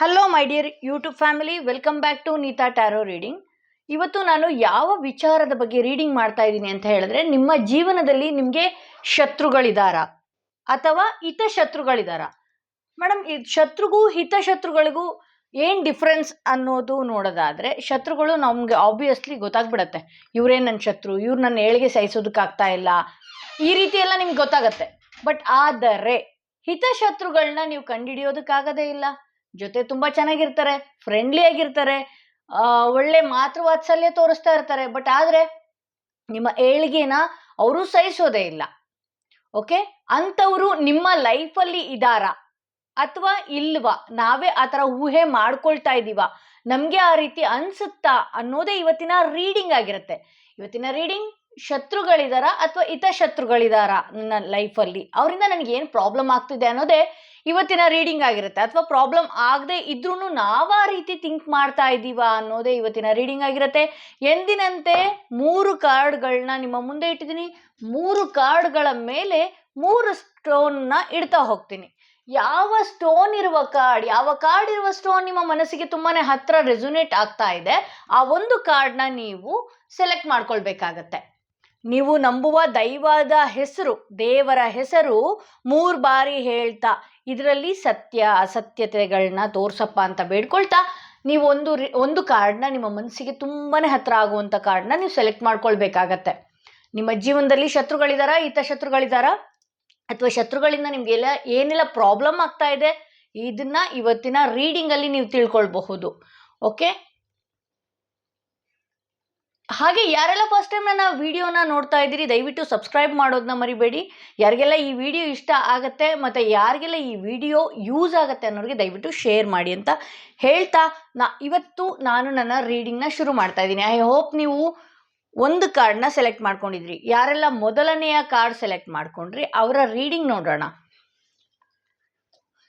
Hello my dear YouTube family welcome back to Neeta tarot reading ಇವತ್ತು ನಾನು ಯಾವ ವಿಚಾರದ ಬಗ್ಗೆ ರೀಡಿಂಗ್ ಮಾಡ್ತಾ ಇದ್ದೀನಿ ಅಂತ ಹೇಳಿದ್ರೆ, ನಿಮ್ಮ ಜೀವನದಲ್ಲಿ ನಿಮಗೆ ಶತ್ರುಗಳಿದಾರ ಅಥವಾ ಹಿತ ಶತ್ರುಗಳಿದಾರ ಮೇಡಮ್ ಈ ಶತ್ರುಗೂ ಹಿತಶತ್ರುಗಳಿಗೂ ಏನು ಡಿಫ್ರೆನ್ಸ್ ಅನ್ನೋದು ನೋಡೋದಾದ್ರೆ, ಶತ್ರುಗಳು ನಮಗೆ ಆಬ್ವಿಯಸ್ಲಿ ಗೊತ್ತಾಗ್ಬಿಡತ್ತೆ. ಇವರೇ ನನ್ನ ಶತ್ರು, ಇವ್ರು ನನ್ನ ಏಳಿಗೆ ಸಹಿಸೋದಕ್ಕಾಗ್ತಾ ಇಲ್ಲ. ಈ ರೀತಿ ಎಲ್ಲ ನಿಮ್ಗೆ ಗೊತ್ತಾಗತ್ತೆ. ಬಟ್ ಆದರೆ ಹಿತಶತ್ರುಗಳನ್ನ ನೀವು ಕಂಡುಹಿಡಿಯೋದಕ್ಕಾಗದೇ ಇಲ್ಲ. ಜೊತೆ ತುಂಬಾ ಚೆನ್ನಾಗಿರ್ತಾರೆ ಫ್ರೆಂಡ್ಲಿ ಆಗಿರ್ತಾರೆ ಒಳ್ಳೆ ಮಾತೃ ವಾತ್ಸಲ್ಯ ತೋರಿಸ್ತಾ ಇರ್ತಾರೆ. ಬಟ್ ಆದ್ರೆ ನಿಮ್ಮ ಏಳಿಗೆನ ಅವರು ಸಹಿಸೋದೇ ಇಲ್ಲ. ಓಕೆ ಅಂಥವ್ರು ನಿಮ್ಮ ಲೈಫಲ್ಲಿ ಇದ್ದಾರಾ ಅಥವಾ ಇಲ್ವಾ? ನಾವೇ ಆ ಥರ ಊಹೆ ಮಾಡ್ಕೊಳ್ತಾ ಇದ್ದೀವ ನಮಗೆ ಆ ರೀತಿ ಅನ್ಸುತ್ತಾ ಅನ್ನೋದೇ ಇವತ್ತಿನ ರೀಡಿಂಗ್ ಆಗಿರುತ್ತೆ. ಇವತ್ತಿನ ರೀಡಿಂಗ್ ಶತ್ರುಗಳಿದಾರ ಅಥವಾ ಇತ ಶತ್ರುಗಳಿದಾರ ನನ್ನ ಲೈಫಲ್ಲಿ ಅವರಿಂದ ನನಗೆ ಏನು ಪ್ರಾಬ್ಲಮ್ ಆಗ್ತಿದೆ ಅನ್ನೋದೇ ಇವತ್ತಿನ ರೀಡಿಂಗ್ ಆಗಿರುತ್ತೆ. ಅಥವಾ ಪ್ರಾಬ್ಲಮ್ ಆಗದೆ ಇದ್ರೂ ನಾವು ಆ ರೀತಿ ಥಿಂಕ್ ಮಾಡ್ತಾ ಇದ್ದೀವ ಅನ್ನೋದೇ ಇವತ್ತಿನ ರೀಡಿಂಗ್ ಆಗಿರುತ್ತೆ. ಎಂದಿನಂತೆ ಮೂರು ಕಾರ್ಡ್ಗಳನ್ನ ನಿಮ್ಮ ಮುಂದೆ ಇಟ್ಟಿದ್ದೀನಿ. ಮೂರು ಕಾರ್ಡ್ಗಳ ಮೇಲೆ ಮೂರು ಸ್ಟೋನ್ನ ಇಡ್ತಾ ಹೋಗ್ತೀನಿ. ಯಾವ ಸ್ಟೋನ್ ಇರುವ ಕಾರ್ಡ್ ಯಾವ ಕಾರ್ಡ್ ಇರುವ ಸ್ಟೋನ್ ನಿಮ್ಮ ಮನಸ್ಸಿಗೆ ತುಂಬಾನೇ ಹತ್ರ ರೆಸುನೇಟ್ ಆಗ್ತಾ ಇದೆ, ಆ ಒಂದು ಕಾರ್ಡ್ನ ನೀವು ಸೆಲೆಕ್ಟ್ ಮಾಡ್ಕೊಳ್ಬೇಕಾಗತ್ತೆ. ನೀವು ನಂಬುವ ದೈವದ ಹೆಸರು, ದೇವರ ಹೆಸರು ಮೂರು ಬಾರಿ ಹೇಳ್ತಾ, ಇದರಲ್ಲಿ ಸತ್ಯ ಅಸತ್ಯತೆಗಳನ್ನ ತೋರ್ಸಪ್ಪ ಅಂತ ಬೇಡ್ಕೊಳ್ತಾ, ನೀವು ಒಂದು ರಿ- ಒಂದು ಕಾರ್ಡ್ನ ನಿಮ್ಮ ಮನಸ್ಸಿಗೆ ತುಂಬಾನೇ ಹತ್ರ ಆಗುವಂಥ ಕಾರ್ಡ್ನ ನೀವು ಸೆಲೆಕ್ಟ್ ಮಾಡ್ಕೊಳ್ಬೇಕಾಗತ್ತೆ. ನಿಮ್ಮ ಜೀವನದಲ್ಲಿ ಶತ್ರುಗಳಿದಾರ, ಈತ ಶತ್ರುಗಳಿದಾರ? ಅಥವಾ ಶತ್ರುಗಳಿಂದ ನಿಮಗೆಲ್ಲ ಏನೆಲ್ಲ ಪ್ರಾಬ್ಲಮ್ ಆಗ್ತಾ ಇದೆ, ಇದನ್ನ ಇವತ್ತಿನ ರೀಡಿಂಗ್ ಅಲ್ಲಿ ನೀವು ತಿಳ್ಕೊಳ್ಬಹುದು. ಓಕೆ ಹಾಗೆ ಯಾರೆಲ್ಲ ಫಸ್ಟ್ ಟೈಮ್ ನನ್ನ ವಿಡಿಯೋನ ನೋಡ್ತಾ ಇದ್ದೀರಿ, ದಯವಿಟ್ಟು ಸಬ್ಸ್ಕ್ರೈಬ್ ಮಾಡೋದನ್ನ ಮರಿಬೇಡಿ. ಯಾರಿಗೆಲ್ಲ ಈ ವಿಡಿಯೋ ಇಷ್ಟ ಆಗುತ್ತೆ ಮತ್ತು ಯಾರಿಗೆಲ್ಲ ಈ ವಿಡಿಯೋ ಯೂಸ್ ಆಗುತ್ತೆ ಅನ್ನೋರಿಗೆ ದಯವಿಟ್ಟು ಶೇರ್ ಮಾಡಿ ಅಂತ ಹೇಳ್ತಾ ನಾ, ಇವತ್ತು ನಾನು ನನ್ನ ರೀಡಿಂಗ್ನ ಶುರು ಮಾಡ್ತಾ ಇದ್ದೀನಿ. ಐ ಹೋಪ್ ನೀವು ಒಂದು ಕಾರ್ಡ್ನ ಸೆಲೆಕ್ಟ್ ಮಾಡ್ಕೊಂಡಿದ್ರಿ. ಯಾರೆಲ್ಲ ಮೊದಲನೆಯ ಕಾರ್ಡ್ ಸೆಲೆಕ್ಟ್ ಮಾಡ್ಕೊಂಡ್ರಿ, ಅವರ ರೀಡಿಂಗ್ ನೋಡೋಣ.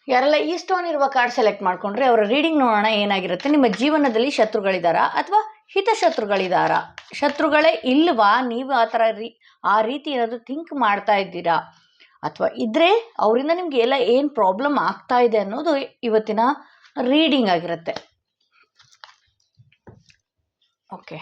ಯಾರೆಲ್ಲ ಈ ಸ್ಟೋನ್ ಇರುವ ಕಾರ್ಡ್ ಸೆಲೆಕ್ಟ್ ಮಾಡ್ಕೊಂಡ್ರೆ, ಅವರ ರೀಡಿಂಗ್ ನೋಡೋಣ ಏನಾಗಿರುತ್ತೆ. ನಿಮ್ಮ ಜೀವನದಲ್ಲಿ ಶತ್ರುಗಳಿದಾರಾ ಅಥವಾ ಹಿತಶತ್ರುಗಳಿದಾರಾ. ಶತ್ರುಗಳೇ ಇಲ್ವಾ ನೀವು ಆ ಥರ ರೀ, ಆ ರೀತಿ ಏನಾದರೂ ಥಿಂಕ್ ಮಾಡ್ತಾ ಇದ್ದೀರಾ? ಅಥವಾ ಇದ್ರೆ ಅವರಿಂದ ನಿಮಗೆ ಎಲ್ಲ ಏನು ಪ್ರಾಬ್ಲಮ್ ಆಗ್ತಾ ಇದೆ ಅನ್ನೋದು ಇವತ್ತಿನ ರೀಡಿಂಗ್ ಆಗಿರುತ್ತೆ. ಓಕೆ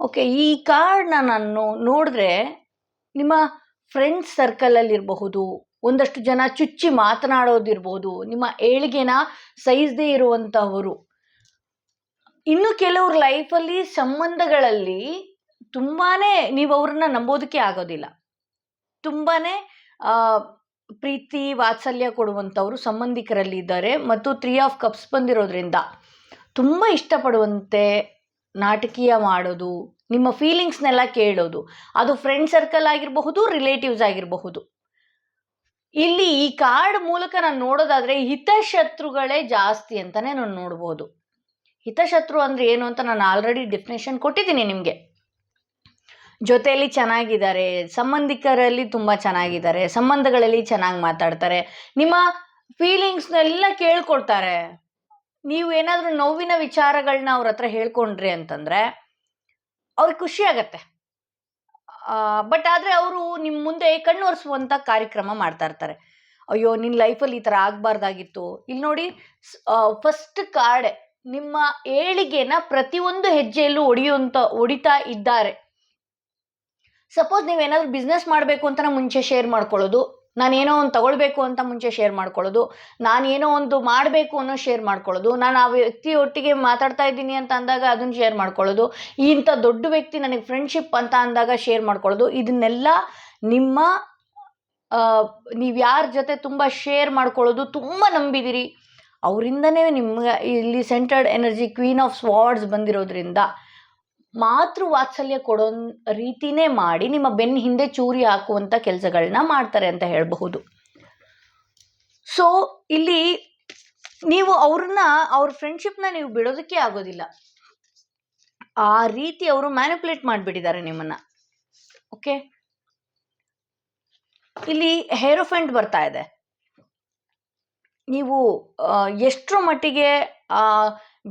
ಓಕೆ ಈ ಕಾರ್ಡ್ನ ನಾನು ನೋಡಿದ್ರೆ ನಿಮ್ಮ ಫ್ರೆಂಡ್ಸ್ ಸರ್ಕಲಲ್ಲಿರಬಹುದು ಒಂದಷ್ಟು ಜನ ಚುಚ್ಚಿ ಮಾತನಾಡೋದಿರ್ಬೋದು ನಿಮ್ಮ ಏಳಿಗೆನ ಸಹಿಸದೇ ಇರುವಂಥವರು ಇನ್ನು ಕೆಲವ್ರ ಲೈಫಲ್ಲಿ ಸಂಬಂಧಗಳಲ್ಲಿ ತುಂಬಾನೇ ನೀವು ಅವ್ರನ್ನ ನಂಬೋದಕ್ಕೆ ಆಗೋದಿಲ್ಲ. ತುಂಬಾನೇ ಆ, ಪ್ರೀತಿ ವಾತ್ಸಲ್ಯ ಕೊಡುವಂಥವ್ರು ಸಂಬಂಧಿಕರಲ್ಲಿ ಇದ್ದಾರೆ ಮತ್ತು ತ್ರೀ ಆಫ್ ಕಪ್ಸ್ ಬಂದಿರೋದ್ರಿಂದ ತುಂಬ ಇಷ್ಟಪಡುವಂತೆ ನಾಟಕೀಯ ಮಾಡೋದು ನಿಮ್ಮ ಫೀಲಿಂಗ್ಸ್ನೆಲ್ಲ ಕೇಳೋದು. ಅದು ಫ್ರೆಂಡ್ ಸರ್ಕಲ್ ಆಗಿರಬಹುದು ರಿಲೇಟಿವ್ಸ್ ಆಗಿರಬಹುದು. ಇಲ್ಲಿ ಈ ಕಾರ್ಡ್ ಮೂಲಕ ನಾನು ನೋಡೋದಾದ್ರೆ ಹಿತಶತ್ರುಗಳೇ ಜಾಸ್ತಿ ಅಂತಾನೆ ನಾನು ನೋಡ್ಬೋದು. ಹಿತಶತ್ರು ಅಂದ್ರೆ ಏನು ಅಂತ ನಾನು ಆಲ್ರೆಡಿ ಡೆಫಿನೇಷನ್ ಕೊಟ್ಟಿದ್ದೀನಿ ನಿಮಗೆ. ಜೊತೆಯಲ್ಲಿ ಚೆನ್ನಾಗಿದ್ದಾರೆ, ಸಂಬಂಧಿಕರಲ್ಲಿ ತುಂಬ ಚೆನ್ನಾಗಿದ್ದಾರೆ, ಸಂಬಂಧಗಳಲ್ಲಿ ಚೆನ್ನಾಗಿ ಮಾತಾಡ್ತಾರೆ. ನಿಮ್ಮ ಫೀಲಿಂಗ್ಸ್ನೆಲ್ಲ ಕೇಳ್ಕೊಡ್ತಾರೆ ನೀವು ಏನಾದರೂ ನೋವಿನ ವಿಚಾರಗಳನ್ನ ಅವ್ರ ಹತ್ರ ಹೇಳ್ಕೊಂಡ್ರಿ ಅಂತಂದ್ರೆ ಅವ್ರಿಗೆ ಖುಷಿ ಆಗತ್ತೆ. ಬಟ್ ಆದರೆ ಅವರು ನಿಮ್ಮ ಮುಂದೆ ಕಣ್ಣು ಒರೆಸುವಂಥ ಕಾರ್ಯಕ್ರಮ ಮಾಡ್ತಾ ಇರ್ತಾರೆ. ಅಯ್ಯೋ ನಿನ್ನ ಲೈಫಲ್ಲಿ ಈ ಥರ ಆಗಬಾರ್ದಾಗಿತ್ತು. ಇಲ್ಲಿ ನೋಡಿ ಫಸ್ಟ್ ಕಾರ್ಡ್ ನಿಮ್ಮ ಏಳಿಗೆನ ಪ್ರತಿಯೊಂದು ಹೆಜ್ಜೆಯಲ್ಲೂ ಒಡೆಯುವಂತ ಹೊಡಿತಾ ಇದ್ದಾರೆ. ಸಪೋಸ್ ನೀವೇನಾದ್ರೂ ಬಿಸ್ನೆಸ್ ಮಾಡಬೇಕು ಅಂತ ಮುಂಚೆ ಶೇರ್ ಮಾಡ್ಕೊಳ್ಳೋದು. ನಾನೇನೋ ಒಂದು ತಗೊಳ್ಬೇಕು ಅಂತ ಮುಂಚೆ ಶೇರ್ ಮಾಡ್ಕೊಳ್ಳೋದು, ನಾನೇನೋ ಒಂದು ಮಾಡಬೇಕು ಅನ್ನೋ ಶೇರ್ ಮಾಡ್ಕೊಳ್ಳೋದು, ನಾನು ಆ ವ್ಯಕ್ತಿ ಒಟ್ಟಿಗೆ ಮಾತಾಡ್ತಾ ಇದ್ದೀನಿ ಅಂತ ಅಂದಾಗ ಅದನ್ನು ಶೇರ್ ಮಾಡ್ಕೊಳ್ಳೋದು, ಇಂಥ ದೊಡ್ಡ ವ್ಯಕ್ತಿ ನನಗೆ ಫ್ರೆಂಡ್ಶಿಪ್ ಅಂತ ಅಂದಾಗ ಶೇರ್ ಮಾಡ್ಕೊಳ್ಳೋದು, ಇದನ್ನೆಲ್ಲ ನಿಮ್ಮ ನೀವು ಯಾರ ಜೊತೆ ತುಂಬ ಶೇರ್ ಮಾಡ್ಕೊಳ್ಳೋದು ತುಂಬ ನಂಬಿದಿರಿ. ಅವರಿಂದನೇ ನಿಮ್ಗೆ ಇಲ್ಲಿ centred energy queen of swords ಬಂದಿರೋದ್ರಿಂದ ಮಾತೃ ವಾತ್ಸಲ್ಯ ಕೊಡೋ ರೀತಿನೇ ಮಾಡಿ ನಿಮ್ಮ ಬೆನ್ನ ಹಿಂದೆ ಚೂರಿ ಹಾಕುವಂಥ ಕೆಲಸಗಳನ್ನ ಮಾಡ್ತಾರೆ ಅಂತ ಹೇಳಬಹುದು. ಸೊ ಇಲ್ಲಿ ನೀವು ಅವ್ರನ್ನ, ಅವ್ರ ಫ್ರೆಂಡ್ಶಿಪ್ನ ನೀವು ಬಿಡೋದಕ್ಕೆ ಆಗೋದಿಲ್ಲ. ಆ ರೀತಿ ಅವರು ಮ್ಯಾನಿಪುಲೇಟ್ ಮಾಡಿಬಿಟ್ಟಿದ್ದಾರೆ ನಿಮ್ಮನ್ನ. ಓಕೆ ಇಲ್ಲಿ ಹೇರೋಫೆಂಟ್ ಬರ್ತಾ ಇದೆ. ನೀವು ಎಷ್ಟರ ಮಟ್ಟಿಗೆ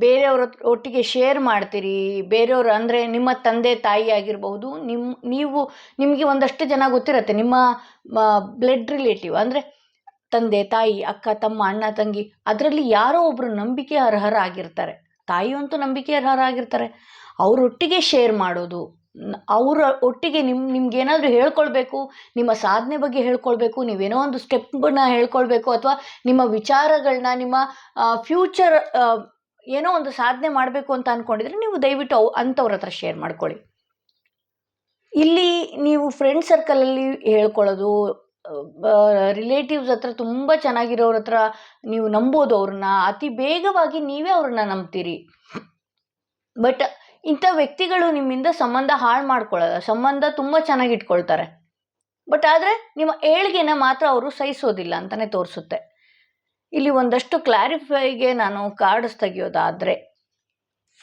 ಬೇರೆಯವ್ರ ಒಟ್ಟಿಗೆ ಶೇರ್ ಮಾಡ್ತೀರಿ, ಬೇರೆಯವರು ಅಂದರೆ ನಿಮ್ಮ ತಂದೆ ತಾಯಿ ಆಗಿರಬಹುದು ನಿಮ್ಮ ನೀವು, ನಿಮಗೆ ಒಂದಷ್ಟು ಜನ ಗೊತ್ತಿರತ್ತೆ, ನಿಮ್ಮ ಬ್ಲಡ್ ರಿಲೇಟಿವ್ ಅಂದರೆ ತಂದೆ, ತಾಯಿ, ಅಕ್ಕ, ತಮ್ಮ, ಅಣ್ಣ, ತಂಗಿ, ಅದರಲ್ಲಿ ಯಾರೋ ಒಬ್ಬರು ನಂಬಿಕೆ ಅರ್ಹರಾಗಿರ್ತಾರೆ. ತಾಯಿ ಅಂತೂ ನಂಬಿಕೆ ಅರ್ಹರಾಗಿರ್ತಾರೆ. ಅವರೊಟ್ಟಿಗೆ ಶೇರ್ ಮಾಡೋದು ಅವರ ಒಟ್ಟಿಗೆ ನಿಮ್ಮ ನಿಮ್ಗೇನಾದರೂ ಹೇಳ್ಕೊಳ್ಬೇಕು, ನಿಮ್ಮ ಸಾಧನೆ ಬಗ್ಗೆ ಹೇಳ್ಕೊಳ್ಬೇಕು, ನೀವೇನೋ ಒಂದು ಸ್ಟೆಪ್ನ ಹೇಳ್ಕೊಳ್ಬೇಕು, ಅಥವಾ ನಿಮ್ಮ ವಿಚಾರಗಳನ್ನ ನಿಮ್ಮ ಫ್ಯೂಚರ್ ಏನೋ ಒಂದು ಸಾಧನೆ ಮಾಡಬೇಕು ಅಂತ ಅಂದ್ಕೊಂಡಿದ್ರೆ ನೀವು ದಯವಿಟ್ಟು ಅವು ಅಂಥವ್ರ ಹತ್ರ ಶೇರ್ ಮಾಡ್ಕೊಳ್ಳಿ. ಇಲ್ಲಿ ನೀವು ಫ್ರೆಂಡ್ ಸರ್ಕಲಲ್ಲಿ ಹೇಳ್ಕೊಳ್ಳೋದು ರಿಲೇಟಿವ್ಸ್ ಹತ್ರ ತುಂಬ ಚೆನ್ನಾಗಿರೋರ ಹತ್ರ ನೀವು ನಂಬೋದು ಅವ್ರನ್ನ, ಅತಿ ಬೇಗವಾಗಿ ನೀವೇ ಅವ್ರನ್ನ ನಂಬ್ತೀರಿ. ಬಟ್ ಇಂಥ ವ್ಯಕ್ತಿಗಳು ನಿಮ್ಮಿಂದ ಸಂಬಂಧ ಹಾಳು ಮಾಡ್ಕೊಳ್ಳಲ್ಲ ಸಂಬಂಧ ತುಂಬ ಚೆನ್ನಾಗಿ ಇಟ್ಕೊಳ್ತಾರೆ. ಬಟ್ ಆದರೆ ನಿಮ್ಮ ಏಳ್ಗೆನ ಮಾತ್ರ ಅವರು ಸಹಿಸೋದಿಲ್ಲ ಅಂತಲೇ ತೋರಿಸುತ್ತೆ. ಇಲ್ಲಿ ಒಂದಷ್ಟು ಕ್ಲಾರಿಫೈಗೆ ನಾನು ಕಾರ್ಡ್ಸ್ ತೆಗೆಯೋದಾದರೆ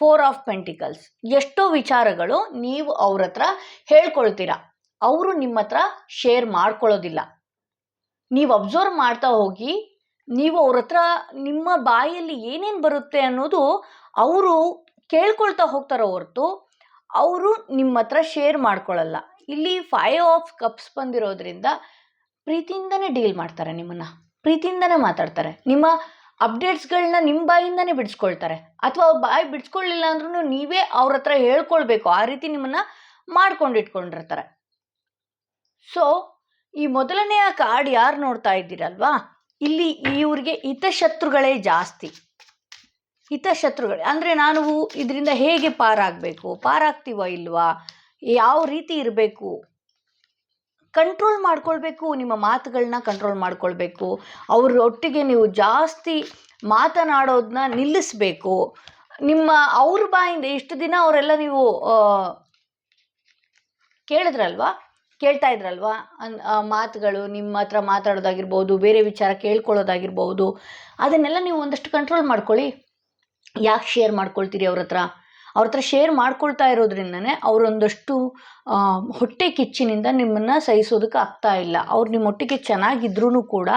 ಫೋರ್ ಆಫ್ ಪೆಂಟಿಕಲ್ಸ್ ಎಷ್ಟೋ ವಿಚಾರಗಳು ನೀವು ಅವ್ರ ಹತ್ರ ಹೇಳ್ಕೊಳ್ತೀರಾ. ಅವರು ನಿಮ್ಮ ಹತ್ರ ಶೇರ್ ಮಾಡ್ಕೊಳ್ಳೋದಿಲ್ಲ. ನೀವು ಅಬ್ಸರ್ವ್ ಮಾಡ್ತಾ ಹೋಗಿ, ನೀವು ಅವ್ರ ಹತ್ರ ನಿಮ್ಮ ಬಾಯಲ್ಲಿ ಏನೇನು ಬರುತ್ತೆ ಅನ್ನೋದು ಅವರು ಕೇಳ್ಕೊಳ್ತಾ ಹೋಗ್ತಾರೋ ಹೊರತು ಅವರು ನಿಮ್ಮ ಹತ್ರ ಶೇರ್ ಮಾಡ್ಕೊಳ್ಳಲ್ಲ. ಇಲ್ಲಿ ಫೈವ್ ಆಫ್ ಕಪ್ಸ್ ಬಂದಿರೋದ್ರಿಂದ ಪ್ರೀತಿಯಿಂದನೇ ಡೀಲ್ ಮಾಡ್ತಾರೆ ನಿಮ್ಮನ್ನು. ಪ್ರೀತಿಯಿಂದನೇ ಮಾತಾಡ್ತಾರೆ. ನಿಮ್ಮ ಅಪ್ಡೇಟ್ಸ್ಗಳನ್ನ ನಿಮ್ಮ ಬಾಯಿಂದನೇ ಬಿಡಿಸ್ಕೊಳ್ತಾರೆ. ಅಥವಾ ಬಾಯಿ ಬಿಡಿಸ್ಕೊಳ್ಳಿಲ್ಲ ಅಂದ್ರೂ ನೀವೇ ಅವ್ರ ಹತ್ರ ಹೇಳ್ಕೊಳ್ಬೇಕು. ಆ ರೀತಿ ನಿಮ್ಮನ್ನು ಮಾಡ್ಕೊಂಡು ಇಟ್ಕೊಂಡಿರ್ತಾರೆ ಸೊ ಈ ಮೊದಲನೆಯ ಕಾರ್ಡ್ ಯಾರು ನೋಡ್ತಾ ಇದ್ದೀರಲ್ವಾ? ಇಲ್ಲಿ ಇವ್ರಿಗೆ ಹಿತಶತ್ರುಗಳೇ ಜಾಸ್ತಿ. ಹಿತಶತ್ರುಗಳೇ. ಅಂದರೆ ನಾನು ಇದರಿಂದ ಹೇಗೆ ಪಾರಾಗಬೇಕು? ಪಾರಾಗ್ತೀವೋ ಇಲ್ವಾ? ಯಾವ ರೀತಿ ಇರಬೇಕು? ಕಂಟ್ರೋಲ್ ಮಾಡ್ಕೊಳ್ಬೇಕು, ನಿಮ್ಮ ಮಾತುಗಳನ್ನ ಕಂಟ್ರೋಲ್ ಮಾಡ್ಕೊಳ್ಬೇಕು. ಅವ್ರ ಒಟ್ಟಿಗೆ ನೀವು ಜಾಸ್ತಿ ಮಾತನಾಡೋದನ್ನ ನಿಲ್ಲಿಸಬೇಕು. ನಿಮ್ಮ ಅವ್ರ ಬಾಯಿಂದ ಇಷ್ಟು ದಿನ ಅವರೆಲ್ಲ ನೀವು ಕೇಳಿದ್ರಲ್ವಾ? ಕೇಳ್ತಾ ಇದ್ರಲ್ವಾ? ಅನ್ ಮಾತುಗಳು, ನಿಮ್ಮ ಹತ್ರ ಮಾತಾಡೋದಾಗಿರ್ಬೋದು, ಬೇರೆ ವಿಚಾರ ಕೇಳ್ಕೊಳ್ಳೋದಾಗಿರ್ಬೋದು, ಅದನ್ನೆಲ್ಲ ನೀವು ಒಂದಷ್ಟು ಕಂಟ್ರೋಲ್ ಮಾಡ್ಕೊಳ್ಳಿ. ಯಾಕೆ ಶೇರ್ ಮಾಡ್ಕೊಳ್ತೀರಿ ಅವ್ರ ಹತ್ರ? ಅವ್ರ ಹತ್ರ ಶೇರ್ ಮಾಡ್ಕೊಳ್ತಾ ಇರೋದ್ರಿಂದನೇ ಅವರೊಂದಷ್ಟು ಹೊಟ್ಟೆ ಕಿಚ್ಚಿನಿಂದ ನಿಮ್ಮನ್ನು ಸಹಿಸೋದಕ್ಕೆ ಆಗ್ತಾ ಇಲ್ಲ. ಅವ್ರು ನಿಮ್ಮ ಒಟ್ಟಿಗೆ ಚೆನ್ನಾಗಿದ್ರೂ ಕೂಡ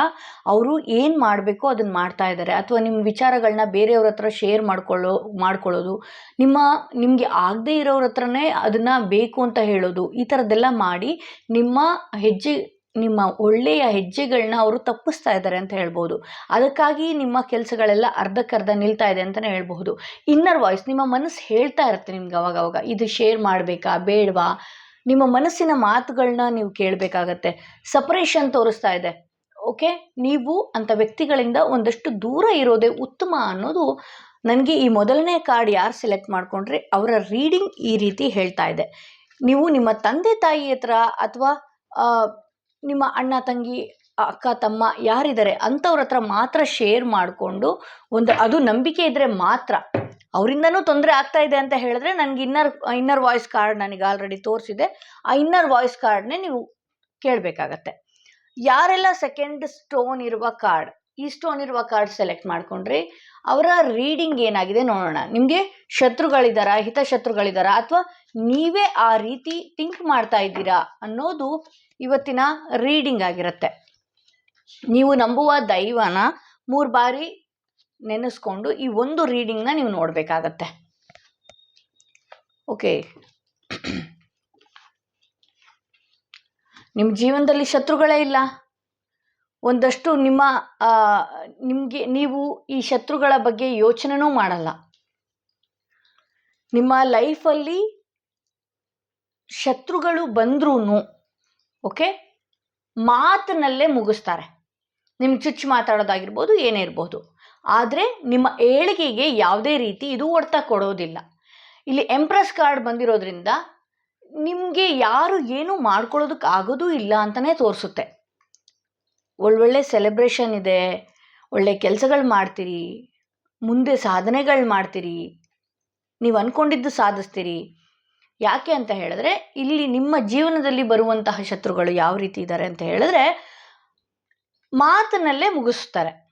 ಅವರು ಏನು ಮಾಡಬೇಕು ಅದನ್ನು ಮಾಡ್ತಾ ಇದ್ದಾರೆ ಅಥವಾ ನಿಮ್ಮ ವಿಚಾರಗಳನ್ನ ಬೇರೆಯವ್ರ ಹತ್ರ ಶೇರ್ ಮಾಡ್ಕೊಳ್ಳೋ, ಮಾಡ್ಕೊಳ್ಳೋದು, ನಿಮ್ಮ, ನಿಮಗೆ ಆಗದೇ ಇರೋರ ಹತ್ರನೇ ಅದನ್ನು ಬೇಕು ಅಂತ ಹೇಳೋದು, ಈ ಥರದ್ದೆಲ್ಲ ಮಾಡಿ ನಿಮ್ಮ ಹೆಜ್ಜೆ ನಿಮ್ಮ ಒಳ್ಳೆಯ ಹೆಜ್ಜೆಗಳನ್ನ ಅವರು ತಪ್ಪಿಸ್ತಾ ಇದ್ದಾರೆ ಅಂತ ಹೇಳ್ಬೋದು. ಅದಕ್ಕಾಗಿ ನಿಮ್ಮ ಕೆಲಸಗಳೆಲ್ಲ ಅರ್ಧಕ್ಕರ್ಧ ನಿಲ್ತಾ ಇದೆ ಅಂತಲೇ ಹೇಳಬಹುದು. ಇನ್ನರ್ ವಾಯ್ಸ್ ನಿಮ್ಮ ಮನಸ್ಸು ಹೇಳ್ತಾ ಇರುತ್ತೆ ನಿಮ್ಗೆ ಅವಾಗವಾಗ. ಅವಾಗ ಇದು ಶೇರ್ ಮಾಡಬೇಕಾ, ಬೇಡವಾ? ನಿಮ್ಮ ಮನಸ್ಸಿನ ಮಾತುಗಳನ್ನ ನೀವು ಕೇಳಬೇಕಾಗತ್ತೆ. ಸಪರೇಷನ್ ತೋರಿಸ್ತಾ ಇದೆ. ಓಕೆ ನೀವು ಅಂಥ ವ್ಯಕ್ತಿಗಳಿಂದ ಒಂದಷ್ಟು ದೂರ ಇರೋದೇ ಉತ್ತಮ ಅನ್ನೋದು ನನಗೆ ಈ ಮೊದಲನೇ ಕಾರ್ಡ್ ಯಾರು ಸೆಲೆಕ್ಟ್ ಮಾಡಿಕೊಂಡ್ರೆ ಅವರ ರೀಡಿಂಗ್ ಈ ರೀತಿ ಹೇಳ್ತಾ ಇದೆ. ನೀವು ನಿಮ್ಮ ತಂದೆ ತಾಯಿ ಹತ್ರ ಅಥವಾ ನಿಮ್ಮ ಅಣ್ಣ, ತಂಗಿ, ಅಕ್ಕ, ತಮ್ಮ ಯಾರಿದ್ದಾರೆ ಅಂಥವ್ರ ಹತ್ರ ಮಾತ್ರ ಶೇರ್ ಮಾಡಿಕೊಂಡು ಒಂದು ಅದು ನಂಬಿಕೆ ಇದ್ದರೆ ಮಾತ್ರ. ಅವರಿಂದನೂ ತೊಂದರೆ ಆಗ್ತಾ ಇದೆ ಅಂತ ಹೇಳಿದ್ರೆ ನನಗೆ ಇನ್ನರ್ ಇನ್ನರ್ ವಾಯ್ಸ್ ಕಾರ್ಡ್ ನನಗೆ ಆಲ್ರೆಡಿ ತೋರಿಸಿದೆ. ಆ ಇನ್ನರ್ ವಾಯ್ಸ್ ಕಾರ್ಡ್ನೇ ನೀವು ಕೇಳಬೇಕಾಗತ್ತೆ. ಯಾರೆಲ್ಲ ಸೆಕೆಂಡ್ ಸ್ಟೋನ್ ಇರುವ ಕಾರ್ಡ್ ಈ ಸ್ಟೋನ್ ಇರುವ ಕಾರ್ಡ್ ಸೆಲೆಕ್ಟ್ ಮಾಡಿಕೊಂಡ್ರಿ, ಅವರ ರೀಡಿಂಗ್ ಏನಾಗಿದೆ ನೋಡೋಣ. ನಿಮಗೆ ಶತ್ರುಗಳಿದ್ದಾರಾ ಹಿತಶತ್ರುಗಳಿದ್ದಾರಾ ಅಥವಾ ನೀವೇ ಆ ರೀತಿ ಥಿಂಕ್ ಮಾಡ್ತಾ ಇದ್ದೀರಾ ಅನ್ನೋದು ಇವತ್ತಿನ ರೀಡಿಂಗ್ ಆಗಿರುತ್ತೆ. ನೀವು ನಂಬುವ ದೈವನ ಮೂರು ಬಾರಿ ನೆನೆಸ್ಕೊಂಡು ಈ ಒಂದು ರೀಡಿಂಗ್ನ ನೀವು ನೋಡಬೇಕಾಗತ್ತೆ. ಓಕೆ ನಿಮ್ಮ ಜೀವನದಲ್ಲಿ ಶತ್ರುಗಳೇ ಇಲ್ಲ. ಒಂದಷ್ಟು ನಿಮ್ಮ ನಿಮಗೆ, ನೀವು ಈ ಶತ್ರುಗಳ ಬಗ್ಗೆ ಯೋಚನೆನೂ ಮಾಡಲ್ಲ. ನಿಮ್ಮ ಲೈಫಲ್ಲಿ ಶತ್ರುಗಳು ಬಂದ್ರೂ ಓಕೆ? ಮಾತಿನಲ್ಲೇ ಮುಗಿಸ್ತಾರೆ. ನಿಮ್ಗೆ ಚುಚ್ಚು ಮಾತಾಡೋದಾಗಿರ್ಬೋದು, ಏನೇ ಇರ್ಬೋದು. ಆದರೆ ನಿಮ್ಮ ಏಳಿಗೆಗೆ ಯಾವುದೇ ರೀತಿ ಇದು ಒಡ್ತ ಕೊಡೋದಿಲ್ಲ. ಇಲ್ಲಿ ಎಂಪ್ರೆಸ್ ಕಾರ್ಡ್ ಬಂದಿರೋದ್ರಿಂದ ನಿಮಗೆ ಯಾರು ಏನೂ ಮಾಡ್ಕೊಳ್ಳೋದಕ್ಕೆ ಆಗೋದೂ ಇಲ್ಲ ಅಂತಲೇ ತೋರಿಸುತ್ತೆ. ಒಳ್ಳೊಳ್ಳೆ ಸೆಲೆಬ್ರೇಷನ್ ಇದೆ, ಒಳ್ಳೆ ಕೆಲಸಗಳು ಮಾಡ್ತೀರಿ, ಮುಂದೆ ಸಾಧನೆಗಳು ಮಾಡ್ತೀರಿ, ನೀವು ಅಂದ್ಕೊಂಡಿದ್ದು ಸಾಧಿಸ್ತೀರಿ ಯಾಕೆ ಅಂತ ಹೇಳಿದ್ರೆ, ಇಲ್ಲಿ ನಿಮ್ಮ ಜೀವನದಲ್ಲಿ ಬರುವಂತಹ ಶತ್ರುಗಳು ಯಾವ ರೀತಿ ಇದ್ದಾರೆ ಅಂತ ಹೇಳಿದ್ರೆ, ಮಾತಿನಲ್ಲೇ ಮುಗಿಸ್ತಾರೆ.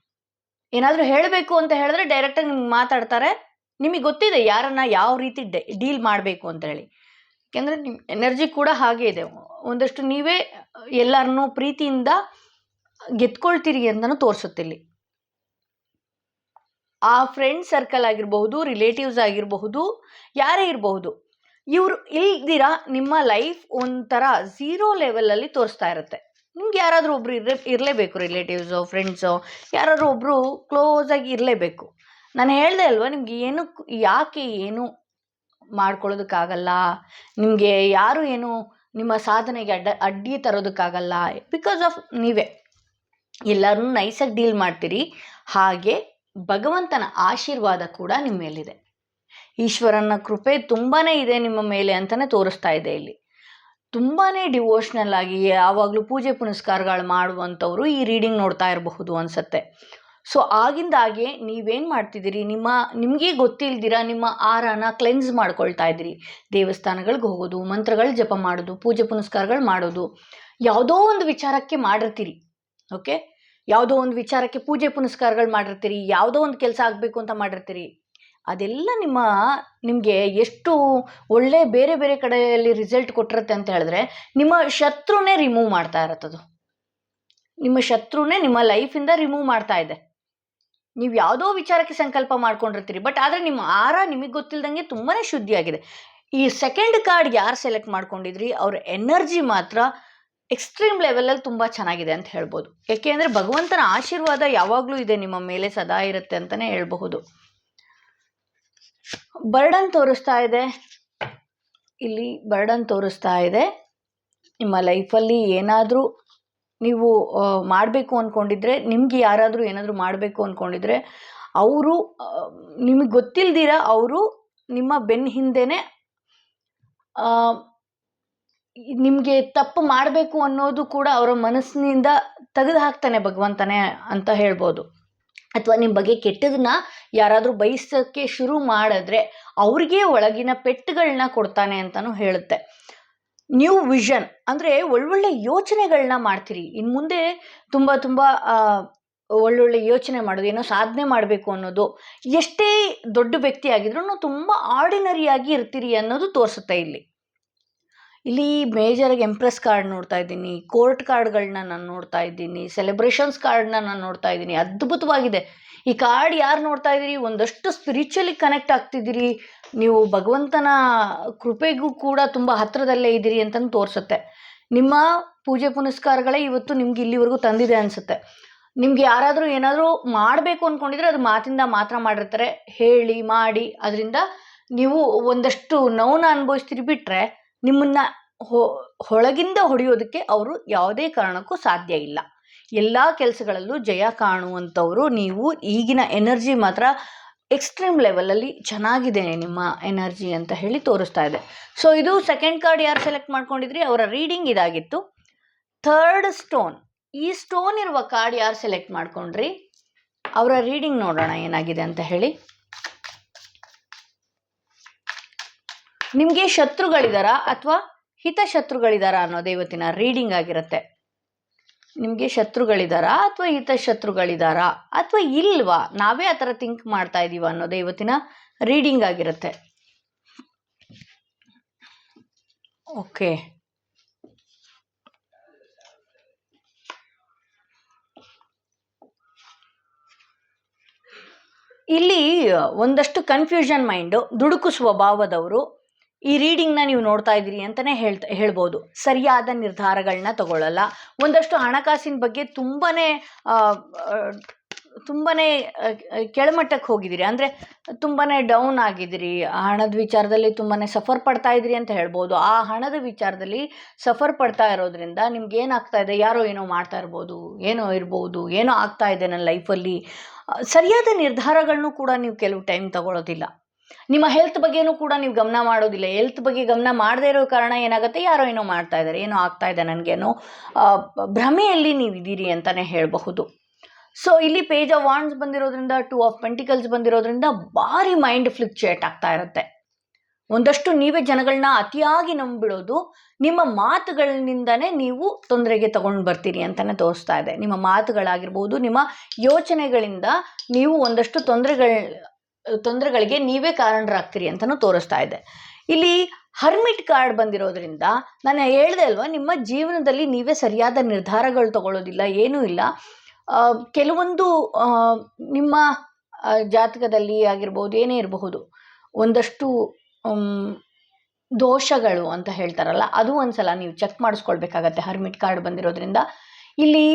ಏನಾದರೂ ಹೇಳಬೇಕು ಅಂತ ಹೇಳಿದ್ರೆ ಡೈರೆಕ್ಟಾಗಿ ನಿಮ್ಗೆ ಮಾತಾಡ್ತಾರೆ. ನಿಮಗೆ ಗೊತ್ತಿದೆ ಯಾರನ್ನ ಯಾವ ರೀತಿ ಡೀಲ್ ಮಾಡಬೇಕು ಅಂತ ಹೇಳಿ. ಯಾಕೆಂದರೆ ನಿಮ್ಮ ಎನರ್ಜಿ ಕೂಡ ಹಾಗೆ ಇದೆ. ಒಂದಷ್ಟು ನೀವೇ ಎಲ್ಲರನ್ನೂ ಪ್ರೀತಿಯಿಂದ ಗೆದ್ಕೊಳ್ತೀರಿ ಅಂತಲೂ ತೋರಿಸುತ್ತಿಲ್ಲಿ ಆ ಫ್ರೆಂಡ್ ಸರ್ಕಲ್ ಆಗಿರಬಹುದು ರಿಲೇಟಿವ್ಸ್ ಆಗಿರಬಹುದು, ಯಾರೇ ಇರಬಹುದು ಇವರು ಇಲ್ದಿರ ನಿಮ್ಮ ಲೈಫ್ ಒಂಥರ ಝೀರೋ ಲೆವೆಲಲ್ಲಿ ತೋರಿಸ್ತಾ ಇರುತ್ತೆ. ನಿಮ್ಗೆ ಯಾರಾದರೂ ಒಬ್ರು ಇರಲೇ ಇರಲೇಬೇಕು ರಿಲೇಟಿವ್ಸೋ ಫ್ರೆಂಡ್ಸೋ ಯಾರಾದರೂ ಒಬ್ಬರು ಕ್ಲೋಸಾಗಿ ಇರಲೇಬೇಕು. ನಾನು ಹೇಳ್ದೆ ಅಲ್ವಾ, ನಿಮ್ಗೆ ಏನು ಯಾಕೆ ಏನು ಮಾಡ್ಕೊಳ್ಳೋದಕ್ಕಾಗಲ್ಲ? ನಿಮಗೆ ಯಾರು ಏನು ನಿಮ್ಮ ಸಾಧನೆಗೆ ಅಡ್ಡ, ಅಡ್ಡಿ ತರೋದಕ್ಕಾಗಲ್ಲ? ಬಿಕಾಸ್ ಆಫ್ ನೀವೇ. ಎಲ್ಲರೂ ನೈಸಾಗಿ ಡೀಲ್ ಮಾಡ್ತೀರಿ. ಹಾಗೆ ಭಗವಂತನ ಆಶೀರ್ವಾದ ಕೂಡ ನಿಮ್ಮ ಮೇಲಿದೆ. ಈಶ್ವರನ ಕೃಪೆ ತುಂಬಾ ಇದೆ ನಿಮ್ಮ ಮೇಲೆ ಅಂತಲೇ ತೋರಿಸ್ತಾ ಇದೆ ಇಲ್ಲಿ. ತುಂಬಾ ಡಿವೋಷ್ನಲ್ ಆಗಿ ಯಾವಾಗಲೂ ಪೂಜೆ ಪುನಸ್ಕಾರಗಳು ಮಾಡುವಂಥವ್ರು ಈ ರೀಡಿಂಗ್ ನೋಡ್ತಾ ಇರಬಹುದು ಅನಿಸುತ್ತೆ. ಸೊ ಆಗಿಂದಾಗೆ ನೀವೇನು ಮಾಡ್ತಿದ್ದೀರಿ? ನಿಮ್ಮ, ನಿಮಗೆ ಗೊತ್ತಿಲ್ದಿರ ನಿಮ್ಮ ಆರಾನ ಕ್ಲೆನ್ಸ್ ಮಾಡ್ಕೊಳ್ತಾ ಇದ್ದೀರಿ? ದೇವಸ್ಥಾನಗಳಿಗೆ ಹೋಗೋದು, ಮಂತ್ರಗಳು ಜಪ ಮಾಡೋದು, ಪೂಜೆ ಪುನಸ್ಕಾರಗಳು ಮಾಡೋದು, ಯಾವುದೋ ಒಂದು ವಿಚಾರಕ್ಕೆ ಮಾಡಿರ್ತೀರಿ ಓಕೆ ಯಾವುದೋ ಒಂದು ವಿಚಾರಕ್ಕೆ ಪೂಜೆ ಪುನಸ್ಕಾರಗಳು ಮಾಡಿರ್ತೀರಿ, ಯಾವುದೋ ಒಂದು ಕೆಲಸ ಆಗಬೇಕು ಅಂತ ಮಾಡಿರ್ತೀರಿ ಅದೆಲ್ಲ ನಿಮ್ಮ, ನಿಮಗೆ ಎಷ್ಟು ಒಳ್ಳೆ ಬೇರೆ ಬೇರೆ ಕಡೆಯಲ್ಲಿ ರಿಸಲ್ಟ್ ಕೊಟ್ಟಿರುತ್ತೆ ಅಂತ ಹೇಳಿದ್ರೆ, ನಿಮ್ಮ ಶತ್ರುನೇ ರಿಮೂವ್ ಮಾಡ್ತಾ ಇರತ್ತದು. ನಿಮ್ಮ ಶತ್ರುನೇ ನಿಮ್ಮ ಲೈಫಿಂದ ರಿಮೂವ್ ಮಾಡ್ತಾ ಇದೆ. ನೀವು ಯಾವುದೋ ವಿಚಾರಕ್ಕೆ ಸಂಕಲ್ಪ ಮಾಡ್ಕೊಂಡಿರ್ತೀರಿ ಬಟ್ ಆದರೆ ನಿಮ್ಮ ಆರ ನಿಮಗೆ ಗೊತ್ತಿಲ್ಲದಂಗೆ ತುಂಬಾ ಶುದ್ಧಿಯಾಗಿದೆ. ಈ ಸೆಕೆಂಡ್ ಕಾರ್ಡ್ ಯಾರು ಸೆಲೆಕ್ಟ್ ಮಾಡ್ಕೊಂಡಿದ್ರಿ, ಅವ್ರ ಎನರ್ಜಿ ಮಾತ್ರ ಎಕ್ಸ್ಟ್ರೀಮ್ ಲೆವೆಲಲ್ಲಿ ತುಂಬ ಚೆನ್ನಾಗಿದೆ ಅಂತ ಹೇಳ್ಬೋದು. ಯಾಕೆ ಅಂದರೆ ಭಗವಂತನ ಆಶೀರ್ವಾದ ಯಾವಾಗಲೂ ಇದೆ ನಿಮ್ಮ ಮೇಲೆ ಸದಾ ಇರುತ್ತೆ ಅಂತಲೇ ಹೇಳ್ಬಹುದು. ಬರ್ಡನ್ ತೋರಿಸ್ತಾ ಇದೆ. ಇಲ್ಲಿ ಬರ್ಡನ್ ತೋರಿಸ್ತಾ ಇದೆ. ನಿಮ್ಮ ಲೈಫಲ್ಲಿ ಏನಾದರೂ ನೀವು ಮಾಡಬೇಕು ಅಂದ್ಕೊಂಡಿದ್ರೆ ನಿಮ್ಗೆ ಯಾರಾದರೂ ಏನಾದರೂ ಮಾಡಬೇಕು ಅಂದ್ಕೊಂಡಿದ್ರೆ ಅವರು ನಿಮಗೆ ಗೊತ್ತಿಲ್ದಿರ ಅವರು ನಿಮ್ಮ ಬೆನ್ನ ಹಿಂದೆನೇ ನಿಮಗೆ ತಪ್ಪು ಮಾಡಬೇಕು ಅನ್ನೋದು ಕೂಡ ಅವರ ಮನಸ್ಸಿನಿಂದ ತೆಗೆದು ಹಾಕ್ತಾನೆ ಭಗವಂತನೇ ಅಂತ ಹೇಳ್ಬೋದು. ಅಥವಾ ನಿಮ್ಮ ಬಗ್ಗೆ ಕೆಟ್ಟದನ್ನ ಯಾರಾದರೂ ಬಯಸೋಕ್ಕೆ ಶುರು ಮಾಡಿದ್ರೆ ಅವ್ರಿಗೆ ಒಳಗಿನ ಪೆಟ್ಟುಗಳನ್ನ ಕೊಡ್ತಾನೆ ಅಂತಲೂ ಹೇಳುತ್ತೆ. ನ್ಯೂ ವಿಷನ್ ಅಂದರೆ ಒಳ್ಳೊಳ್ಳೆ ಯೋಚನೆಗಳನ್ನ ಮಾಡ್ತೀರಿ. ಇನ್ನು ಮುಂದೆ ತುಂಬ ತುಂಬ ಒಳ್ಳೊಳ್ಳೆ ಯೋಚನೆ ಮಾಡೋದು, ಏನೋ ಸಾಧನೆ ಮಾಡಬೇಕು ಅನ್ನೋದು, ಎಷ್ಟೇ ದೊಡ್ಡ ವ್ಯಕ್ತಿ ಆಗಿದ್ರು ತುಂಬ ಆರ್ಡಿನರಿಯಾಗಿ ಇರ್ತೀರಿ ಅನ್ನೋದು ತೋರಿಸುತ್ತೆ ಇಲ್ಲಿ. ಇಲ್ಲಿ ಮೇಜರಾಗಿ ಎಂಪ್ರೆಸ್ ಕಾರ್ಡ್ ನೋಡ್ತಾ ಇದ್ದೀನಿ. ಕೋರ್ಟ್ ಕಾರ್ಡ್ಗಳನ್ನ ನಾನು ನೋಡ್ತಾ ಇದ್ದೀನಿ. ಸೆಲೆಬ್ರೇಷನ್ಸ್ ಕಾರ್ಡ್ನ ನಾನು ನೋಡ್ತಾ ಇದ್ದೀನಿ. ಅದ್ಭುತವಾಗಿದೆ. ಈ ಕಾರ್ಡ್ ಯಾರು ನೋಡ್ತಾ ಇದ್ದೀರಿ? ಒಂದಷ್ಟು ಸ್ಪಿರಿಚುವಲಿ ಕನೆಕ್ಟ್ ಆಗ್ತಿದ್ದೀರಿ. ನೀವು ಭಗವಂತನ ಕೃಪೆಗೂ ಕೂಡ ತುಂಬ ಹತ್ತಿರದಲ್ಲೇ ಇದ್ದೀರಿ ಅಂತಂದು ತೋರಿಸುತ್ತೆ. ನಿಮ್ಮ ಪೂಜೆ ಪುನಸ್ಕಾರಗಳೇ ಇವತ್ತು ನಿಮ್ಗೆ ಇಲ್ಲಿವರೆಗೂ ತಂದಿದೆ ಅನಿಸುತ್ತೆ. ನಿಮ್ಗೆ ಯಾರಾದರೂ ಏನಾದರೂ ಮಾಡಬೇಕು ಅಂದ್ಕೊಂಡಿದ್ರೆ ಅದು ಮಾತಿಂದ ಮಾತ್ರ ಮಾಡಿರ್ತಾರೆ. ಹೇಳಿ, ಮಾಡಿ. ಅದರಿಂದ ನೀವು ಒಂದಷ್ಟು ನೋವನ್ನ ಅನುಭವಿಸ್ತೀರಿ ಬಿಟ್ಟರೆ ನಿಮ್ಮನ್ನು ಹೊಳಗಿಂದ ಹೊಡೆಯೋದಕ್ಕೆ ಅವರು ಯಾವುದೇ ಕಾರಣಕ್ಕೂ ಸಾಧ್ಯ ಇಲ್ಲ. ಎಲ್ಲ ಕೆಲಸಗಳಲ್ಲೂ ಜಯ ಕಾಣುವಂಥವರು ನೀವು. ಈಗಿನ ಎನರ್ಜಿ ಮಾತ್ರ ಎಕ್ಸ್ಟ್ರೀಮ್ ಲೆವೆಲಲ್ಲಿ ಚೆನ್ನಾಗಿದೆ ನಿಮ್ಮ ಎನರ್ಜಿ ಅಂತ ಹೇಳಿ ತೋರಿಸ್ತಾ ಇದೆ. ಸೊ, ಇದು ಸೆಕೆಂಡ್ ಕಾರ್ಡ್ ಯಾರು ಸೆಲೆಕ್ಟ್ ಮಾಡ್ಕೊಂಡಿದ್ರಿ? ಅವರ ರೀಡಿಂಗ್ ಇದಾಗಿತ್ತು. Third stone. ಈ ಸ್ಟೋನ್ ಇರುವ ಕಾರ್ಡ್ ಯಾರು ಸೆಲೆಕ್ಟ್ ಮಾಡ್ಕೊಂಡ್ರಿ? ಅವರ ರೀಡಿಂಗ್ ನೋಡೋಣ ಏನಾಗಿದೆ ಅಂತ ಹೇಳಿ. ನಿಮಗೆ ಶತ್ರುಗಳಿದಾರಾ ಅಥವಾ ಹಿತಶತ್ರುಗಳಿದಾರಾ ಅನ್ನೋದೇ ಇವತ್ತಿನ ರೀಡಿಂಗ್ ಆಗಿರುತ್ತೆ. ನಿಮಗೆ ಶತ್ರುಗಳಿದಾರಾ ಅಥವಾ ಹಿತ ಶತ್ರುಗಳಿದಾರಾ ಅಥವಾ ಇಲ್ವಾ? ನಾವೇ ಆ ಥರ ಥಿಂಕ್ ಮಾಡ್ತಾ ಇದ್ದೀವ ಅನ್ನೋದೇ ಇವತ್ತಿನ ರೀಡಿಂಗ್ ಆಗಿರುತ್ತೆ. ಓಕೆ ಇಲ್ಲಿ ಒಂದಷ್ಟು ಕನ್ಫ್ಯೂಷನ್ ಮೈಂಡು ದುಡುಕು ಸ್ವಭಾವದವರು ಈ ರೀಡಿಂಗ್ನ ನೀವು ನೋಡ್ತಾ ಇದ್ದೀರಿ ಅಂತಲೇ ಹೇಳ್ತಾ, ಹೇಳ್ಬೋದು. ಸರಿಯಾದ ನಿರ್ಧಾರಗಳನ್ನ ತಗೊಳ್ಳಲ್ಲ. ಒಂದಷ್ಟು ಹಣಕಾಸಿನ ಬಗ್ಗೆ ತುಂಬಾ ತುಂಬಾ ಕೆಳಮಟ್ಟಕ್ಕೆ ಹೋಗಿದ್ದೀರಿ. ಅಂದರೆ ತುಂಬಾ ಡೌನ್ ಆಗಿದ್ದೀರಿ. ಹಣದ ವಿಚಾರದಲ್ಲಿ ತುಂಬಾ ಸಫರ್ ಪಡ್ತಾ ಇದ್ದೀರಿ ಅಂತ ಹೇಳ್ಬೋದು. ಆ ಹಣದ ವಿಚಾರದಲ್ಲಿ ಸಫರ್ ಪಡ್ತಾ ಇರೋದ್ರಿಂದ ನಿಮ್ಗೆ ಏನಾಗ್ತಾ ಇದೆ? ಯಾರೋ ಏನೋ ಮಾಡ್ತಾ ಇರ್ಬೋದು, ಏನೋ ಇರ್ಬೋದು, ಏನೋ ಆಗ್ತಾ ಇದೆ ನನ್ನ ಲೈಫಲ್ಲಿ. ಸರಿಯಾದ ನಿರ್ಧಾರಗಳನ್ನು ಕೂಡ ನೀವು ಕೆಲವು ಟೈಮ್ ತಗೊಳ್ಳೋದಿಲ್ಲ ನಿಮ್ಮ ಹೆಲ್ತ್ ಬಗ್ಗೆನೂ ಕೂಡ ನೀವು ಗಮನ ಮಾಡೋದಿಲ್ಲ. ಹೆಲ್ತ್ ಬಗ್ಗೆ ಗಮನ ಮಾಡದೇ ಇರೋ ಕಾರಣ ಏನಾಗುತ್ತೆ? ಯಾರೋ ಏನೋ ಮಾಡ್ತಾ ಇದ್ದಾರೆ ಏನೋ ಆಗ್ತಾ ಇದೆ ನನಗೇನೋ ಭ್ರಮೆಯಲ್ಲಿ ನೀವು ಇದ್ದೀರಿ ಅಂತಲೇ ಹೇಳಬಹುದು. ಸೊ ಇಲ್ಲಿ ಪೇಜ್ ಆಫ್ ವಾಂಡ್ಸ್ ಬಂದಿರೋದ್ರಿಂದ ಟೂ ಆಫ್ ಪೆಂಟಿಕಲ್ಸ್ ಬಂದಿರೋದ್ರಿಂದ ಭಾರಿ ಮೈಂಡ್ ಫ್ಲಿಕ್ಚುಯೇಟ್ ಆಗ್ತಾ ಇರುತ್ತೆ. ಒಂದಷ್ಟು ನೀವೇ ಜನಗಳನ್ನ ಅತಿಯಾಗಿ ನಂಬಿಡೋದು, ನಿಮ್ಮ ಮಾತುಗಳಿಂದನೇ ನೀವು ತೊಂದರೆಗೆ ತಗೊಂಡು ಬರ್ತೀರಿ ಅಂತಲೇ ತೋರಿಸ್ತಾ ಇದೆ. ನಿಮ್ಮ ಮಾತುಗಳಾಗಿರ್ಬೋದು, ನಿಮ್ಮ ಯೋಚನೆಗಳಿಂದ ನೀವು ಒಂದಷ್ಟು ತೊಂದರೆಗಳ ತೊಂದರೆಗಳಿಗೆ ನೀವೇ ಕಾರಣರಾಗ್ತೀರಿ ಅಂತಲೂ ತೋರಿಸ್ತಾ ಇದೆ. ಇಲ್ಲಿ ಹರ್ಮಿಟ್ ಕಾರ್ಡ್ ಬಂದಿರೋದ್ರಿಂದ ನಾನು ಹೇಳ್ದೆ ಅಲ್ವಾ, ನಿಮ್ಮ ಜೀವನದಲ್ಲಿ ನೀವೇ ಸರಿಯಾದ ನಿರ್ಧಾರಗಳು ತಗೊಳ್ಳೋದಿಲ್ಲ, ಏನೂ ಇಲ್ಲ. ಕೆಲವೊಂದು ನಿಮ್ಮ ಜಾತಕದಲ್ಲಿ ಆಗಿರ್ಬೋದು, ಏನೇ ಇರಬಹುದು, ಒಂದಷ್ಟು ದೋಷಗಳು ಅಂತ ಹೇಳ್ತಾರಲ್ಲ, ಅದು ಒಂದ್ಸಲ ನೀವು ಚೆಕ್ ಮಾಡಿಸ್ಕೊಳ್ಬೇಕಾಗತ್ತೆ ಹರ್ಮಿಟ್ ಕಾರ್ಡ್ ಬಂದಿರೋದ್ರಿಂದ. ಇಲ್ಲಿ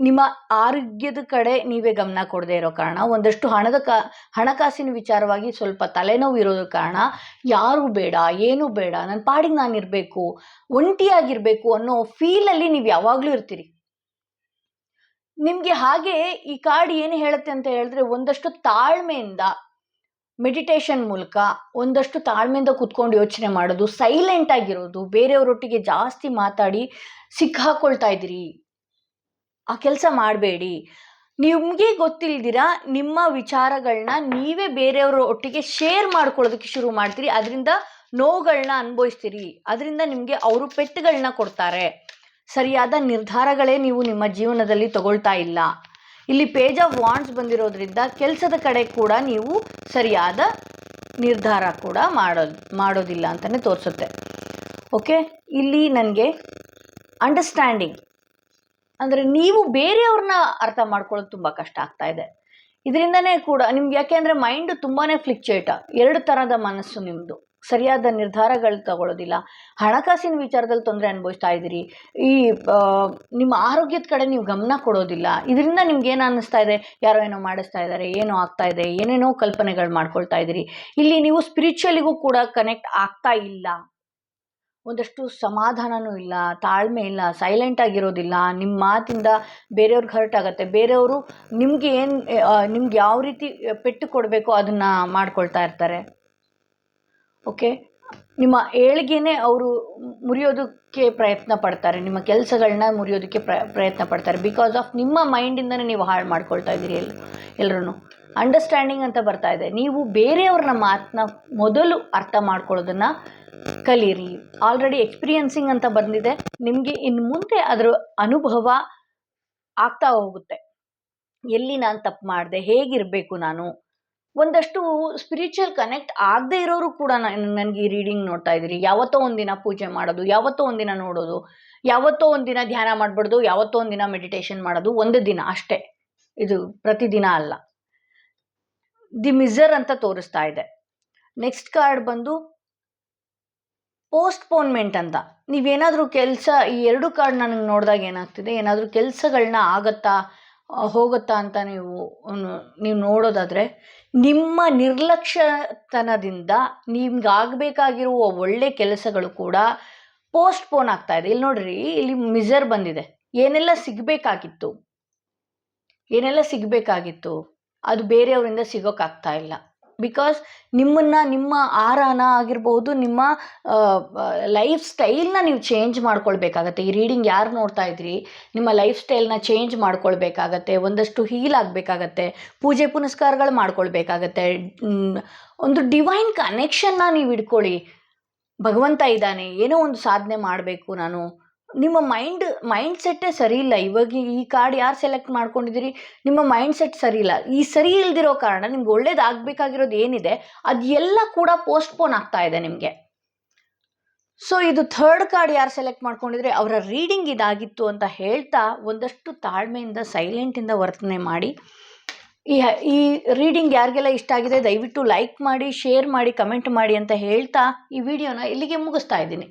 ನಿಮ್ಮ ಆರೋಗ್ಯದ ಕಡೆ ನೀವೇ ಗಮನ ಕೊಡದೇ ಇರೋ ಕಾರಣ, ಒಂದಷ್ಟು ಹಣದ ಕ, ಹಣಕಾಸಿನ ವಿಚಾರವಾಗಿ ಸ್ವಲ್ಪ ತಲೆನೋವು ಕಾರಣ, ಯಾರು ಬೇಡ, ಏನು ಬೇಡ ನನ್ನ ಪಾಡಿಗೆ ನಾನು ಇರಬೇಕು ಒಂಟಿಯಾಗಿರಬೇಕು ಅನ್ನೋ ಫೀಲಲ್ಲಿ ನೀವು ಯಾವಾಗಲೂ ಇರ್ತೀರಿ. ನಿಮಗೆ ಹಾಗೆ ಈ ಕಾರ್ಡ್ ಏನು ಹೇಳುತ್ತೆ ಅಂತ ಹೇಳಿದ್ರೆ, ಒಂದಷ್ಟು ತಾಳ್ಮೆಯಿಂದ ಮೆಡಿಟೇಷನ್ ಮೂಲಕ ಒಂದಷ್ಟು ತಾಳ್ಮೆಯಿಂದ ಕುತ್ಕೊಂಡು ಯೋಚನೆ ಮಾಡೋದು ಸೈಲೆಂಟ್ ಆಗಿರೋದು, ಬೇರೆಯವರೊಟ್ಟಿಗೆ ಜಾಸ್ತಿ ಮಾತಾಡಿ ಸಿಕ್ಕಾಕೊಳ್ತಾ ಇದ್ದೀರಿ. ಆ ಕೆಲಸ ಮಾಡಬೇಡಿ. ನಿಮಗೆ ಗೊತ್ತಿಲ್ದಿರ, ನಿಮ್ಮ ವಿಚಾರಗಳನ್ನ ನೀವೇ ಬೇರೆಯವರ ಒಟ್ಟಿಗೆ ಶೇರ್ ಮಾಡ್ಕೊಳ್ಳೋದಕ್ಕೆ ಶುರು ಮಾಡ್ತೀರಿ. ಅದರಿಂದ ನೋವುಗಳನ್ನ ಅನುಭವಿಸ್ತೀರಿ. ಅದರಿಂದ ನಿಮಗೆ ಅವರು ಪೆಟ್ಟುಗಳನ್ನ ಕೊಡ್ತಾರೆ. ಸರಿಯಾದ ನಿರ್ಧಾರಗಳೇ ನೀವು ನಿಮ್ಮ ಜೀವನದಲ್ಲಿ ತಗೊಳ್ತಾ ಇಲ್ಲ. ಇಲ್ಲಿ ಪೇಜ್ ಆಫ್ ವಾಂಡ್ಸ್ ಬಂದಿರೋದ್ರಿಂದ ಕೆಲಸದ ಕಡೆ ಕೂಡ ನೀವು ಸರಿಯಾದ ನಿರ್ಧಾರ ಕೂಡ ಮಾಡೋ, ಮಾಡೋದಿಲ್ಲ ಅಂತಲೇ ತೋರಿಸುತ್ತೆ. ಓಕೆ ಇಲ್ಲಿ ನನಗೆ ಅಂಡರ್ಸ್ಟ್ಯಾಂಡಿಂಗ್ ಅಂದರೆ ನೀವು ಬೇರೆಯವ್ರನ್ನ ಅರ್ಥ ಮಾಡ್ಕೊಳ್ಳೋದು ತುಂಬ ಕಷ್ಟ ಆಗ್ತಾ ಇದೆ. ಇದರಿಂದನೇ ಕೂಡ ನಿಮ್ಗೆ ಯಾಕೆ ಅಂದರೆ ಮೈಂಡ್ ತುಂಬಾ ಫ್ಲಿಕ್ಚುಯೇಟ ಎರಡು ಥರದ ಮನಸ್ಸು ನಿಮ್ಮದು ಸರಿಯಾದ ನಿರ್ಧಾರಗಳು ತಗೊಳ್ಳೋದಿಲ್ಲ. ಹಣಕಾಸಿನ ವಿಚಾರದಲ್ಲಿ ತೊಂದರೆ ಅನುಭವಿಸ್ತಾ ಇದ್ದೀರಿ. ಈ ನಿಮ್ಮ ಆರೋಗ್ಯದ ಕಡೆ ನೀವು ಗಮನ ಕೊಡೋದಿಲ್ಲ. ಇದರಿಂದ ನಿಮ್ಗೆ ಏನು ಅನ್ನಿಸ್ತಾ ಇದೆ? ಯಾರೋ ಏನೋ ಮಾಡಿಸ್ತಾ ಇದ್ದಾರೆ, ಏನೋ ಆಗ್ತಾ ಇದೆ, ಏನೇನೋ ಕಲ್ಪನೆಗಳು ಮಾಡ್ಕೊಳ್ತಾ ಇದ್ದೀರಿ. ಇಲ್ಲಿ ನೀವು ಸ್ಪಿರಿಚುವಲಿಗೂ ಕೂಡ ಕನೆಕ್ಟ್ ಆಗ್ತಾ ಇಲ್ಲ. ಒಂದಷ್ಟು ಸಮಾಧಾನನೂ ಇಲ್ಲ, ತಾಳ್ಮೆ ಇಲ್ಲ ಸೈಲೆಂಟ್ ಆಗಿರೋದಿಲ್ಲ. ನಿಮ್ಮ ಮಾತಿಂದ ಬೇರೆಯವ್ರಿಗೆ ಹರ್ಟ್ ಆಗುತ್ತೆ. ಬೇರೆಯವರು ನಿಮಗೆ ಏನು ನಿಮ್ಗೆ ಯಾವ ರೀತಿ ಪೆಟ್ಟು ಕೊಡಬೇಕು ಅದನ್ನು ಮಾಡ್ಕೊಳ್ತಾ ಇರ್ತಾರೆ. ಓಕೆ ನಿಮ್ಮ ಏಳಿಗೆನೇ ಅವರು ಮುರಿಯೋದಕ್ಕೆ ಪ್ರಯತ್ನ ಪಡ್ತಾರೆ, ನಿಮ್ಮ ಕೆಲಸಗಳನ್ನ ಮುರಿಯೋದಕ್ಕೆ ಪ್ರ, ಪ್ರಯತ್ನ ಪಡ್ತಾರೆ. ಬಿಕಾಸ್ ಆಫ್ ನಿಮ್ಮ ಮೈಂಡಿಂದನೇ ನೀವು ಹಾಳು ಮಾಡ್ಕೊಳ್ತಾ ಇದ್ದೀರಿ ಎಲ್ಲ ಎಲ್ಲರೂ ಅಂಡರ್ಸ್ಟ್ಯಾಂಡಿಂಗ್ ಅಂತ ಬರ್ತಾ ಇದೆ. ನೀವು ಬೇರೆಯವ್ರನ್ನ ಮಾತನ್ನ ಮೊದಲು ಅರ್ಥ ಮಾಡ್ಕೊಳ್ಳೋದನ್ನು ಕಲೀರಿ. ಆಲ್ರೆಡಿ ಎಕ್ಸ್ಪೀರಿಯನ್ಸಿಂಗ್ ಅಂತ ಬಂದಿದೆ. ನಿಮಗೆ ಇನ್ನು ಮುಂದೆ ಅದರ ಅನುಭವ ಆಗ್ತಾ ಹೋಗುತ್ತೆ. ಎಲ್ಲಿ ನಾನು ತಪ್ಪು ಮಾಡಿದೆ? ಹೇಗಿರಬೇಕು ನಾನು? ಒಂದಷ್ಟು ಸ್ಪಿರಿಚುವಲ್ ಕನೆಕ್ಟ್ ಆಗದೆ ಇರೋರು ಕೂಡ ನನಗೆ ಈ ರೀಡಿಂಗ್ ನೋಡ್ತಾ ಇದ್ದೀರಿ. ಯಾವತ್ತೋ ಒಂದಿನ ಪೂಜೆ ಮಾಡೋದು, ಯಾವತ್ತೋ ಒಂದಿನ ನೋಡೋದು, ಯಾವತ್ತೋ ಒಂದಿನ ಧ್ಯಾನ ಮಾಡಬಾರ್ದು ಯಾವತ್ತೋ ಒಂದಿನ ಮೆಡಿಟೇಷನ್ ಮಾಡೋದು ಒಂದು ದಿನ ಅಷ್ಟೇ. ಇದು ಪ್ರತಿದಿನ ಅಲ್ಲ. ದಿ ಮಿಸರ್ ಅಂತ ತೋರಿಸ್ತಾ ಇದೆ. ನೆಕ್ಸ್ಟ್ ಕಾರ್ಡ್ ಬಂದು ಪೋಸ್ಟ್ಪೋನ್ಮೆಂಟ್ ಅಂತ. ನೀವೇನಾದರೂ ಕೆಲಸ, ಈ ಎರಡು ಕಾರ್ಡ್ ನನಗೆ ನೋಡಿದಾಗ ಏನಾಗ್ತಿದೆ? ಏನಾದರೂ ಕೆಲಸಗಳನ್ನ ಆಗತ್ತಾ? ಹೋಗುತ್ತಾ ಅಂತ ನೀವು ನೀವು ನೋಡೋದಾದರೆ, ನಿಮ್ಮ ನಿರ್ಲಕ್ಷ್ಯತನದಿಂದ ನಿಮ್ಗೆ ಆಗಬೇಕಾಗಿರುವ ಒಳ್ಳೆ ಕೆಲಸಗಳು ಕೂಡ ಪೋಸ್ಟ್ಪೋನ್ ಆಗ್ತಾ ಇದೆ. ಇಲ್ಲಿ ನೋಡ್ರಿ, ಇಲ್ಲಿ ಮಿಸರ್ ಬಂದಿದೆ. ಏನೆಲ್ಲ ಸಿಗಬೇಕಾಗಿತ್ತು? ಏನೆಲ್ಲ ಸಿಗಬೇಕಾಗಿತ್ತು? ಅದು ಬೇರೆಯವರಿಂದ ಸಿಗೋಕ್ಕಾಗ್ತಾ ಇಲ್ಲ. ಬಿಕಾಸ್ ನಿಮ್ಮನ್ನು, ನಿಮ್ಮ ಆಹಾರನ ಆಗಿರ್ಬೋದು, ನಿಮ್ಮ ಲೈಫ್ ಸ್ಟೈಲ್ನ ನೀವು ಚೇಂಜ್ ಮಾಡ್ಕೊಳ್ಬೇಕಾಗತ್ತೆ. ಈ ರೀಡಿಂಗ್ ಯಾರು ನೋಡ್ತಾ ಇದ್ರಿ, ನಿಮ್ಮ ಲೈಫ್ ಸ್ಟೈಲ್ನ ಚೇಂಜ್ ಮಾಡ್ಕೊಳ್ಬೇಕಾಗತ್ತೆ, ಒಂದಷ್ಟು ಹೀಲ್ ಆಗಬೇಕಾಗತ್ತೆ, ಪೂಜೆ ಪುನಸ್ಕಾರಗಳು ಮಾಡ್ಕೊಳ್ಬೇಕಾಗತ್ತೆ. ಒಂದು ಡಿವೈನ್ ಕನೆಕ್ಷನ್ನ ನೀವು ಇಟ್ಕೊಳ್ಳಿ ಭಗವಂತ ಇದ್ದಾನೆ, ಏನೋ ಒಂದು ಸಾಧನೆ ಮಾಡಬೇಕು ನಾನು. ನಿಮ್ಮ ಮೈಂಡ್ ಮೈಂಡ್ ಸೆಟ್ಟೇ ಸರಿ ಇಲ್ಲ. ಇವಾಗ ಈ ಕಾರ್ಡ್ ಯಾರು ಸೆಲೆಕ್ಟ್ ಮಾಡ್ಕೊಂಡಿದ್ದೀರಿ? ನಿಮ್ಮ ಮೈಂಡ್ ಸೆಟ್ ಸರಿ ಇಲ್ಲ. ಈ ಸರಿ ಇಲ್ದಿರೋ ಕಾರಣ ನಿಮ್ಗೆ ಒಳ್ಳೇದಾಗಬೇಕಾಗಿರೋದು ಏನಿದೆ ಅದು ಎಲ್ಲ ಕೂಡ ಪೋಸ್ಟ್ಪೋನ್ ಆಗ್ತಾ ಇದೆ ನಿಮಗೆ. ಸೊ ಇದು ಥರ್ಡ್ ಕಾರ್ಡ್ ಯಾರು ಸೆಲೆಕ್ಟ್ ಮಾಡ್ಕೊಂಡಿದ್ರೆ, ಅವರ ರೀಡಿಂಗ್ ಇದಾಗಿತ್ತು ಅಂತ ಹೇಳ್ತಾ ಒಂದಷ್ಟು ತಾಳ್ಮೆಯಿಂದ ಸೈಲೆಂಟಿಂದ ವರ್ತನೆ ಮಾಡಿ. ಈ ಈ ರೀಡಿಂಗ್ ಯಾರಿಗೆಲ್ಲ ಇಷ್ಟ ಆಗಿದೆ, ದಯವಿಟ್ಟು ಲೈಕ್ ಮಾಡಿ ಶೇರ್ ಮಾಡಿ ಕಮೆಂಟ್ ಮಾಡಿ ಅಂತ ಹೇಳ್ತಾ ಈ ವಿಡಿಯೋನ ಇಲ್ಲಿಗೆ ಮುಗಿಸ್ತಾ ಇದ್ದೀನಿ.